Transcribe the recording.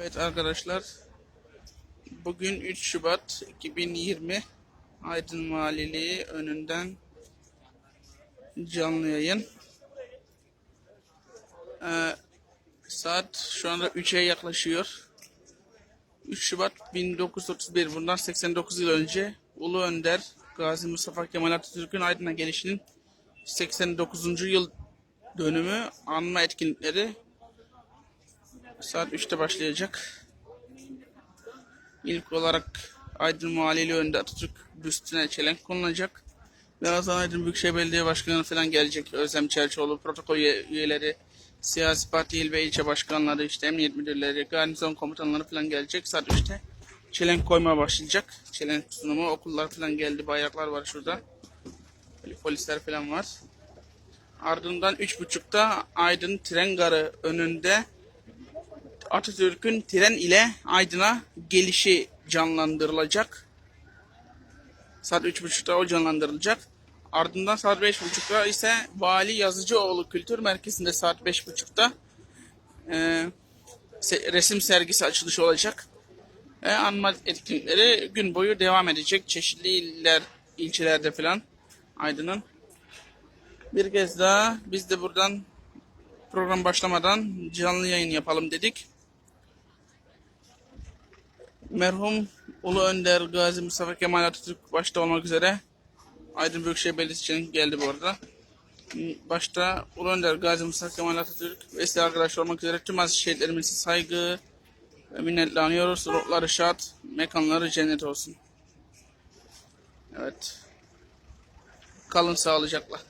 Evet arkadaşlar. Bugün 3 Şubat 2020 Aydın Valiliği önünden canlı yayın. Ee, saat şu anda 3'e yaklaşıyor. 3 Şubat 1931 bundan 89 yıl önce Ulu Önder Gazi Mustafa Kemal Atatürk'ün Aydın'a gelişinin 89. yıl dönümü anma etkinlikleri Saat 3'te başlayacak. İlk olarak Aydın Valili önünde Atatürk büstüne çelenk konulacak. Birazdan Aydın Büyükşehir Belediye Başkanı falan gelecek. Özlem Çerçoğlu, protokol üye- üyeleri, siyasi parti il ve ilçe başkanları, işte emniyet müdürleri, garnizon komutanları falan gelecek. Saat 3'te çelenk koymaya başlayacak. Çelenk sunumu, okullar falan geldi, bayraklar var şurada. Polisler falan var. Ardından 3.30'da Aydın tren garı önünde Atatürk'ün tren ile Aydın'a gelişi canlandırılacak. Saat 3.30'da o canlandırılacak. Ardından saat 5.30'da ise Vali Yazıcıoğlu Kültür Merkezi'nde saat 5.30'da e, resim sergisi açılışı olacak. Ve anma etkinlikleri gün boyu devam edecek. Çeşitli iller, ilçelerde falan Aydın'ın. Bir kez daha biz de buradan program başlamadan canlı yayın yapalım dedik. Merhum Ulu Önder Gazi Mustafa Kemal Atatürk başta olmak üzere Aydın Büyükşehir Belediyesi için geldi bu arada. Başta Ulu Önder Gazi Mustafa Kemal Atatürk ve silah arkadaşlar olmak üzere tüm aziz şehitlerimize saygı ve minnetle anıyoruz. Ruhları şad, mekanları cennet olsun. Evet. Kalın sağlıcakla.